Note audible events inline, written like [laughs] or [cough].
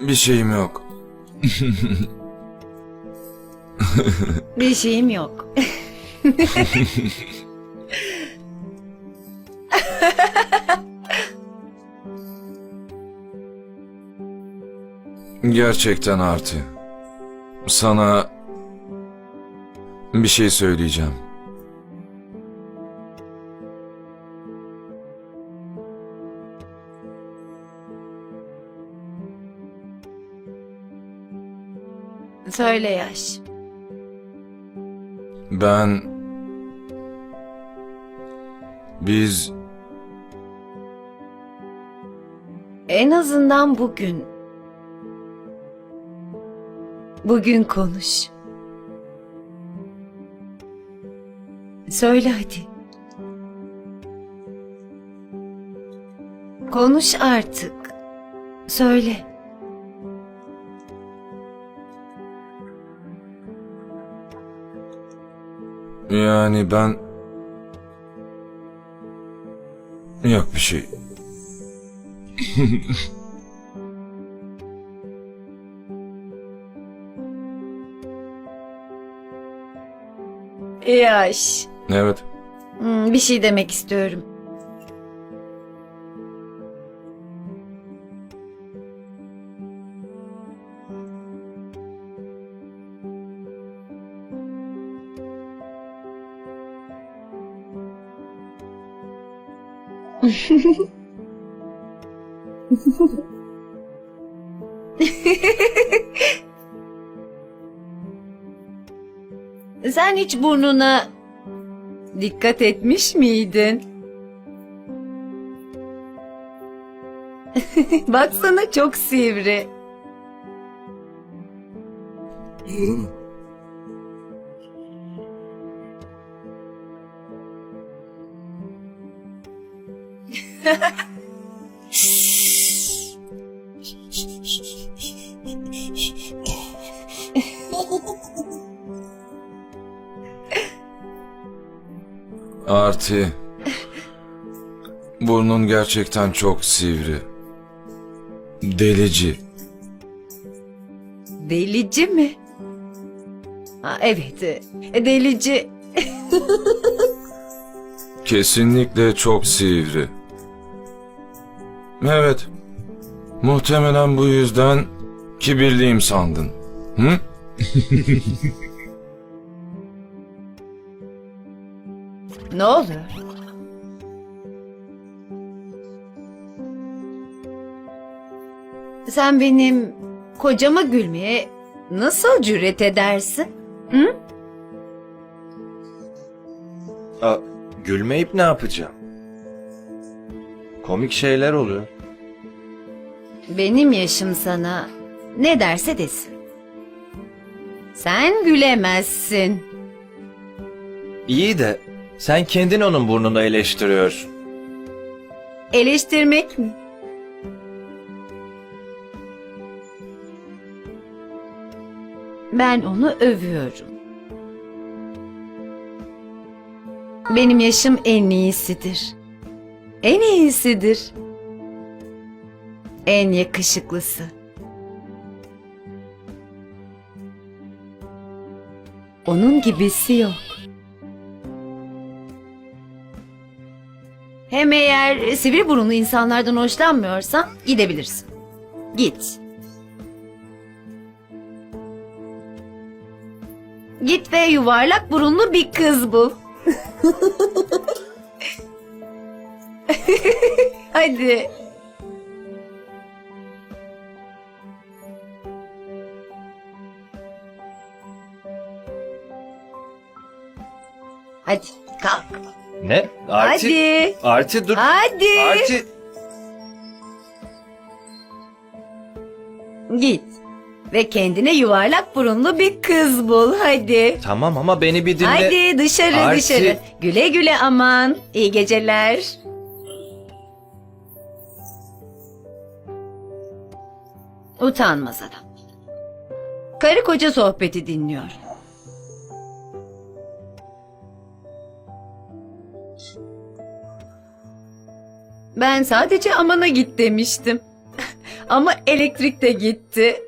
Bir şeyim yok. [laughs] Bir şeyim yok. [laughs] Gerçekten Artı. Sana bir şey söyleyeceğim. Söyle yaş. Ben biz En azından bugün. Bugün konuş. Söyle hadi. Konuş artık. Söyle. Yani ben yok bir şey. [laughs] Yaş. Evet. Hmm, bir şey demek istiyorum. [laughs] Sen hiç burnuna dikkat etmiş miydin? [laughs] Baksana çok sivri. Artı. Burnun gerçekten çok sivri. Delici. Delici mi? Ha, evet, e, delici. [laughs] Kesinlikle çok sivri. Evet. Muhtemelen bu yüzden kibirliyim sandın. Hı? [laughs] Ne oluyor? Sen benim kocama gülmeye nasıl cüret edersin? Hı? Aa, gülmeyip ne yapacağım? Komik şeyler oluyor. Benim yaşım sana ne derse desin. Sen gülemezsin. İyi de sen kendin onun burnunu eleştiriyorsun. Eleştirmek mi? Ben onu övüyorum. Benim yaşım en iyisidir. En iyisidir. En yakışıklısı. Onun gibisi yok. Hem eğer sivri burunlu insanlardan hoşlanmıyorsan gidebilirsin. Git. Git ve yuvarlak burunlu bir kız bul. [laughs] Hadi. Hadi kalk. Ne? Arti, Hadi. Arti dur. Hadi. Arti. Git. Ve kendine yuvarlak burunlu bir kız bul hadi. Tamam ama beni bir dinle. Hadi dışarı Arti. dışarı. Güle güle aman. İyi geceler. Utanmaz adam. Karı koca sohbeti dinliyor. Ben sadece amana git demiştim. [laughs] Ama elektrik de gitti.